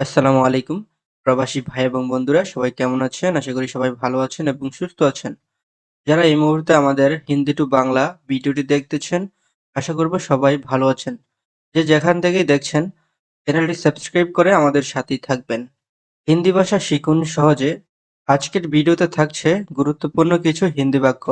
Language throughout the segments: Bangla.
আসসালামু আলাইকুম, প্রবাসী ভাই এবং বন্ধুরা, সবাই কেমন আছেন? আশা করি সবাই ভালো আছেন এবং সুস্থ আছেন। যারা এই মুহূর্তে আমাদের হিন্দি টু বাংলা ভিডিওটি দেখতেছেন, আশা করব সবাই ভালো আছেন। যে যেখান থেকেই দেখছেন, চ্যানেলটি সাবস্ক্রাইব করে আমাদের সাথেই থাকবেন। হিন্দি ভাষা শিখুন সহজে। আজকের ভিডিওতে থাকছে গুরুত্বপূর্ণ কিছু হিন্দি বাক্য।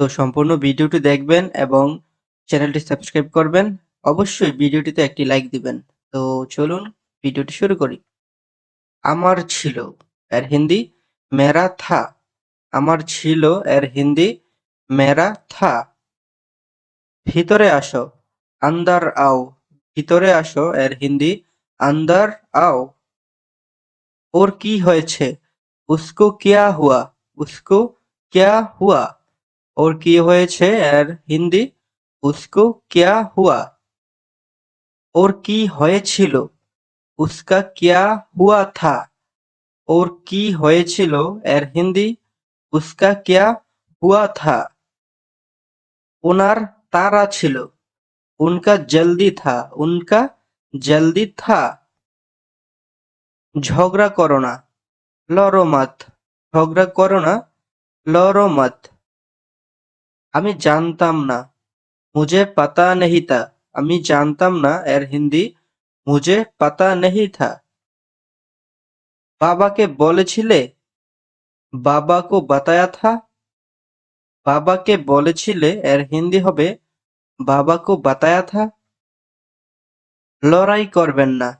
তো সম্পূর্ণ ভিডিওটি দেখবেন এবং চ্যানেলটি সাবস্ক্রাইব করবেন। অবশ্যই ভিডিওটিতে একটি লাইক দিবেন। তো চলুন ভিডিওটি শুরু করি। আমার ছিল এর হিন্দি মেরা থা। আমার ছিল এর হিন্দি মেরা থা। ভিতরে আসো, আন্দার আও। ভিতরে আসো এর হিন্দি আন্দার আও। ওর কি হয়েছে? উসকো কিয়া হুয়া? উসকো কিয়া হুয়া? ওর কি হয়েছে এর হিন্দি? উসকো কিয়া হুয়া? ওর কি হয়েছিল? উসকা কিয়া হুয়া থা ওর কি হয়েছিল এর হিন্দি উসকা কিয়া হুয়া থা ওনার তারা ছিল উনকা জলদি থা উনকা জলদি থা ঝগড়া করো না লড়ো মত ঝগড়া করো না লড়ো মত আমি জানতাম না মুঝে পাতা নেহি তা আমি জানতাম না এর হিন্দি মুঝে পাতা নেহি থা বাবাকে বলেছিলে বাবা কো বাতায়া থা বাবাকে বলেছিলে এর হিন্দি হবে বাবা কো বাতায়া থা লড়াই করবেন না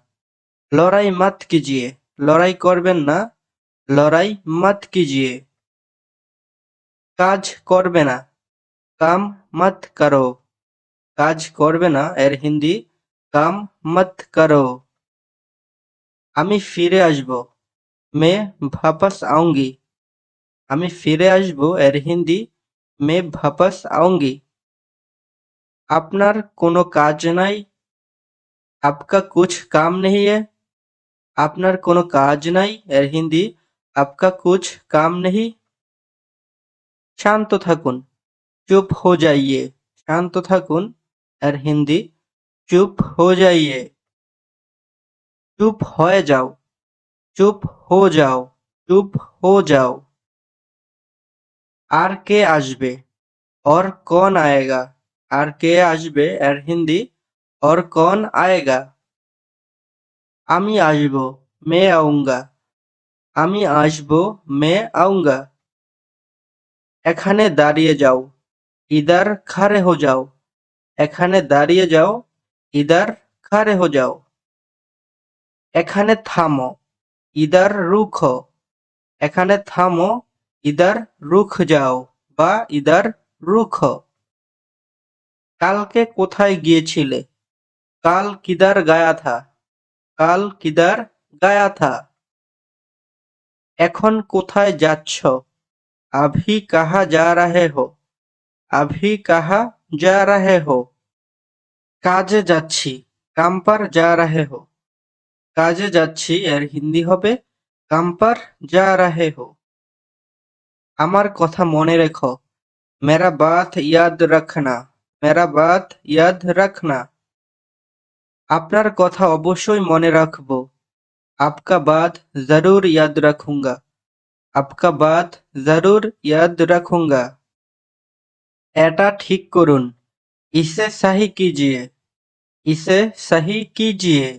লড়াই মত কিজিয়ে লড়াই করবেন না লড়াই মত কিজিয়ে কাজ করবে না কাম মত করো কাজ করবে না এর হিন্দি কাম মত করো। আমি ফিরে আসব। মে ভাপাস আউঙ্গি। আমি ফিরে আসব এর হিন্দি, মে ভাপাস আউঙ্গি। আপনার কোনো কাজ নাই? আপকা কুছ কাম নেই है আপনার কোনো কাজ নাই এর হিন্দি, আপকা কুছ কাম নেই শান্ত থাকুন। চুপ হো যাইয়ে। শান্ত থাকুন এর হিন্দি চুপ হো যাইয়ে চুপ হয়ে যাও চুপ হো যাও চুপ হো যাও আর কে আসবে और कौन आएगा আর কে আসবে এর হিন্দি और कौन आएगा আমি আসব মে আউঙ্গা আমি আসব মে আউঙ্গা এখানে দাঁড়িয়ে যাও ইদার খারে হো যাও এখানে দাঁড়িয়ে যাও ইদার খারে হো যাও। এখানে থামো, ইদার রুখো। এখানে থামো, ইদার রুখ যাও বা ইদার রুখো। কালকে কোথায় গিয়েছিলে? কাল কিদার গায়া থা, কাল কিদার গায়া থা। এখন কোথায় যাচ্ছ? আভি কাহা যা রাহে হো, আভি কাহা যা রাহে হো। কাজে যাচ্ছি, কাম্পার যা রাহে হো। কাজে যাচ্ছি, এর হিন্দি হবে, কাম্পার যা রাহে হো। আমার কথা মনে রেখো, মেরা বাত ইয়াদ রাখনা, মেরা বাত ইয়াদ রাখনা। আপনার কথা অবশ্যই মনে রাখব, আপকা বাত জরুর ইয়াদ রাখুঙ্গা, আপকা বাত জরুর ইয়াদ রাখুঙ্গা। এটা ঠিক করুন। ইসে সাহি কিজিয়ে ইসে সাহি কিজিয়ে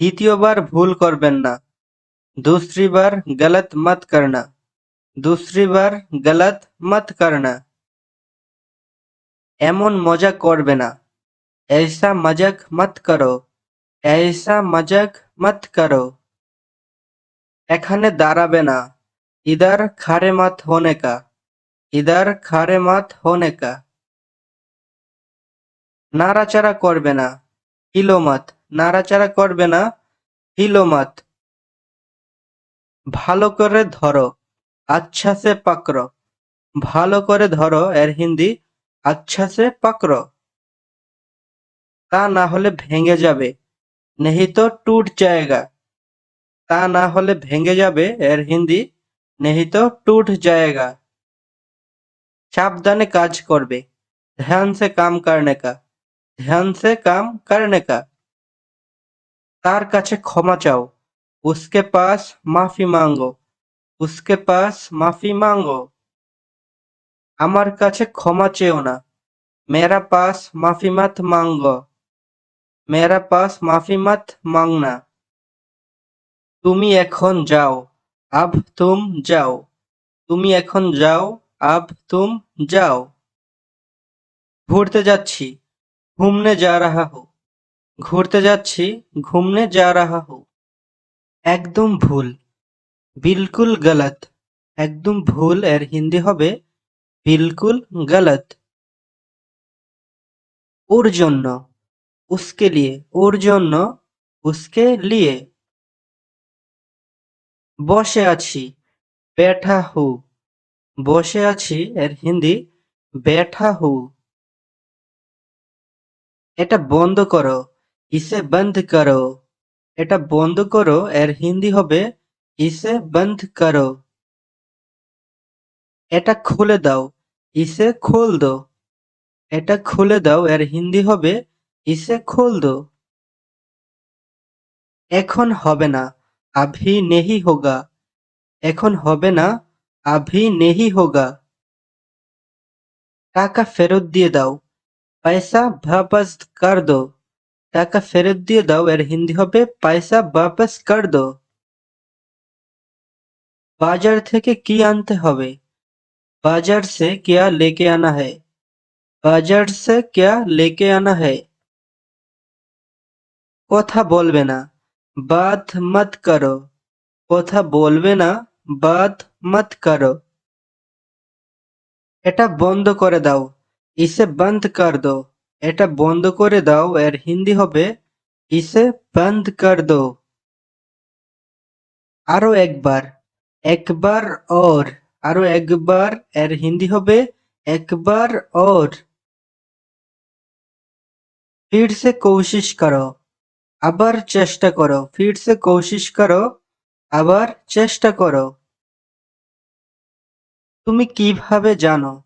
দ্বিতীয়বার ভুল করবেন না दूसरी बार गलत मत करना दूसरी बार गलत मत करना এমন মজা করবে না ऐसा मजाक मत करो ऐसा मजाक मत करो এখানে দাঁড়াবে না ইদার খারে মাত হোনে কা ইদার খারে মাত হোনে কা নাড়াচাড়া করবে না, হিলো মত। নাড়াচাড়া করবে না, হিলো মত। ভালো করে ধরো আচ্ছা সে পাকড়ো। ভালো করে ধরো, এর হিন্দি আচ্ছা সে পাকড়ো। তা না হলে ভেঙে যাবে নেহি তো টুট জায়গা। তা না হলে ভেঙে যাবে, এর হিন্দি নেহি তো টুট জায়গা। সাবধানে কাজ করবে। ধ্যান সে কাম করনে কা। ধ্যান সে কাম করনে কা। তার কাছে ক্ষমা চাও। উসকে পাস মাফি মাঙ্গো। উসকে পাস মাফি মাঙ্গো। আমার কাছে ক্ষমা চেও না। মেরা পাস মাফি মত মাঙ্গো। মেরা পাস মাফি মত মাংনা। তুমি এখন যাও। আব তুম যাও। তুমি এখন যাও। আব তুম যাও ঘুরতে যাচ্ছি ঘুমনে যা রাহা হো ঘুরতে যাচ্ছি ঘুমনে যা রাহা হো একদম ভুল বিলকুল গলত একদম ভুল এর হিন্দি হবে বিলকুল গলত ওর জন্য উসকে লিয়ে ওর জন্য উসকে লিয়ে বসে আছি बैठा हूँ বসে আছি এর হিন্দি बैठा हूँ এটা বন্ধ করো ইসে বন্ধ করো এটা বন্ধ করো এর হিন্দি হবে ইসে বন্ধ করো এটা খুলে দাও ইসে খোল দো এটা খুলে দাও এর হিন্দি হবে ইসে খোল দো এখন হবে না আভি নেহি হোগা এখন হবে না আভি নেহি হোগা টাকা ফেরত দিয়ে দাও পয়সা वापस कर दो টাকা ফেরত দিয়ে দাও এর হিন্দি হবে পয়সা वापस कर दो বাজার থেকে কি আনতে হবে বাজার से क्या लेके आना है বাজার से क्या लेके आना है কথা বলবে না बात मत करो কথা বলবে না বাদ মত করো। এটা বন্ধ করে দাও। ইসে বন্ধ কর দো। এটা বন্ধ করে দাও, এর হিন্দি হবে ইসে বন্ধ কর দো। আরও একবার একবার ওর। আরও একবার, এর হিন্দি হবে একবার ওর। ফির সে কোশিশ করো। আবার চেষ্টা করো। ফির সে কোশিশ করো। আবার চেষ্টা করো। তুমি কীভাবে জানো?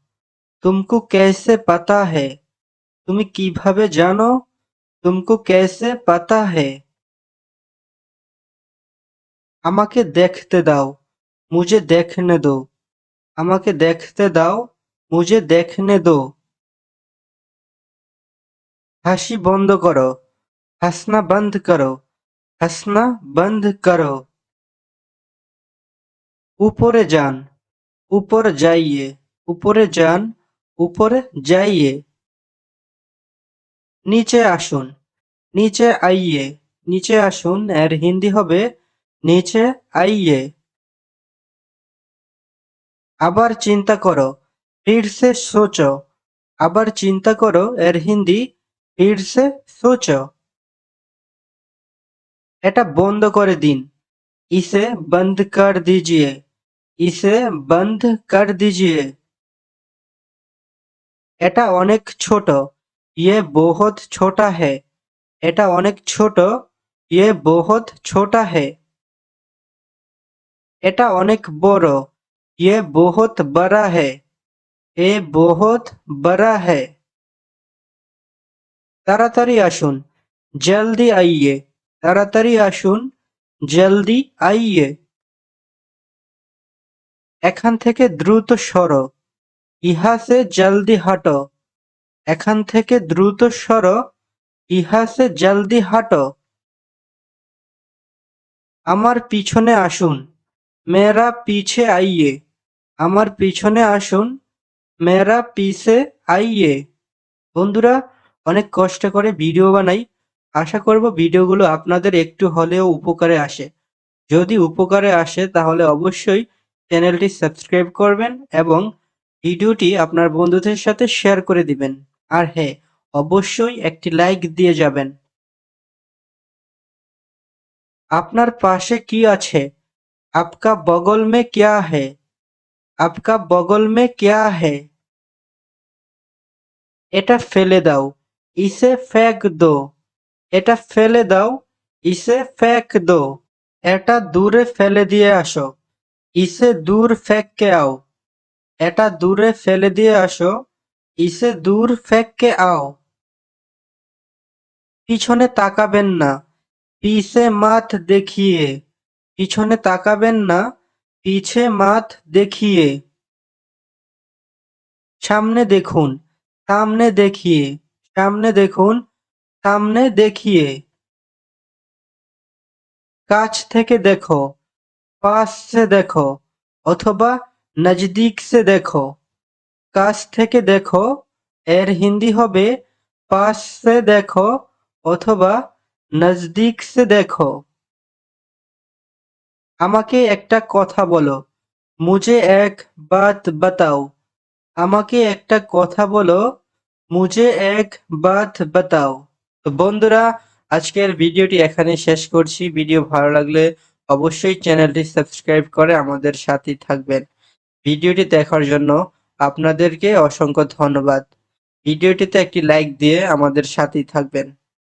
তুমকু কেসে পাতা হে? তুমি কীভাবে জানো? তুমকু কেসে পাতা হে? আমাকে দেখতে দাও মুজে দেখনে দো। আমাকে দেখতে দাও মুজে দেখনে দো। হাসি বন্ধ করো, হাসনা বন্ধ করো, হাসনা বন্ধ করো। উপরে যান, উপর যাইয়ে, উপরে যান, উপরে যাইয়ে। নিচে আসুন, নিচে আইয়ে, নিচে আসুন, এর হিন্দি হবে নিচে আইয়ে। আবার চিন্তা করো ফির সে সোচো, আবার চিন্তা করো, এর হিন্দি ফির সে সোচো। এটা বন্ধ করে দিন, ইসে বন্ধ কর দিজিয়ে। ইসে বন্ধ কর দিজিয়ে এটা অনেক ছোট ইয়ে বহুত ছোটা হে এটা অনেক ছোট ইয়ে বহুত ছোটা হে এটা অনেক বড় ইয়ে বহুত বড়া হে এ বহুত বড়া হে তাড়াতাড়ি আসুন জলদি আইয়ে তাড়াতাড়ি আসুন জলদি আইয়ে এখান থেকে দ্রুত সরো। ইহা সে জলদি হাঁটো। এখান থেকে দ্রুত সরো। ইহা সে জলদি হাঁটো। আমার পিছনে আসুন। মেরা পিছে আইয়ে। আমার পিছনে আসুন। মেরা পিছে আইয়ে। বন্ধুরা, অনেক কষ্ট করে ভিডিও বানাই। আশা করব ভিডিওগুলো আপনাদের একটু হলেও উপকারে আসে। যদি উপকারে আসে, তাহলে অবশ্যই চ্যানেলটি সাবস্ক্রাইব করবেন এবং ভিডিওটি আপনার বন্ধুদের সাথে শেয়ার করে দিবেন। আর হ্যাঁ অবশ্যই একটি লাইক দিয়ে যাবেন। আপনার পাশে কি আছে? আপকা বগল মে ক্যা হে আপকা বগল মে ক্যা হে এটা ফেলে দাও। ইসে ফেক দো। এটা ফেলে দাও। ইসে ফেক দো। এটা দূরে ফেলে দিয়ে আসো। ইসে দূর ফেককে আও। এটা দূরে ফেলে দিয়ে আসো। ইসে দূর ফেককে আও। পিছনে তাকাবেন না। পিছে মাথ দেখিয়ে। পিছনে তাকাবেন না। পিছে মাথ দেখিয়ে। সামনে দেখুন। সামনে দেখিয়ে। সামনে দেখুন। সামনে দেখিয়ে। কাছ থেকে দেখো। পাশ সে দেখো, অথবা নজদিক সে দেখো। কাছ থেকে দেখো, এর হিন্দি হবে পাশ সে দেখো, অথবা নজদিক সে দেখো। আমাকে একটা কথা বলো, মুঝে এক বাত বাতাও। আমাকে একটা কথা বলো, মুঝে এক বাত বাতাও। তো বন্ধুরা, আজকের ভিডিওটি এখানে শেষ করছি। ভিডিও ভালো লাগলে অবশ্যই চ্যানেলটি সাবস্ক্রাইব করে আমাদের সাথেই থাকবেন। ভিডিওটি দেখার জন্য আপনাদেরকে অসংখ্য ধন্যবাদ। ভিডিওটিতে একটি লাইক দিয়ে আমাদের সাথেই থাকবেন।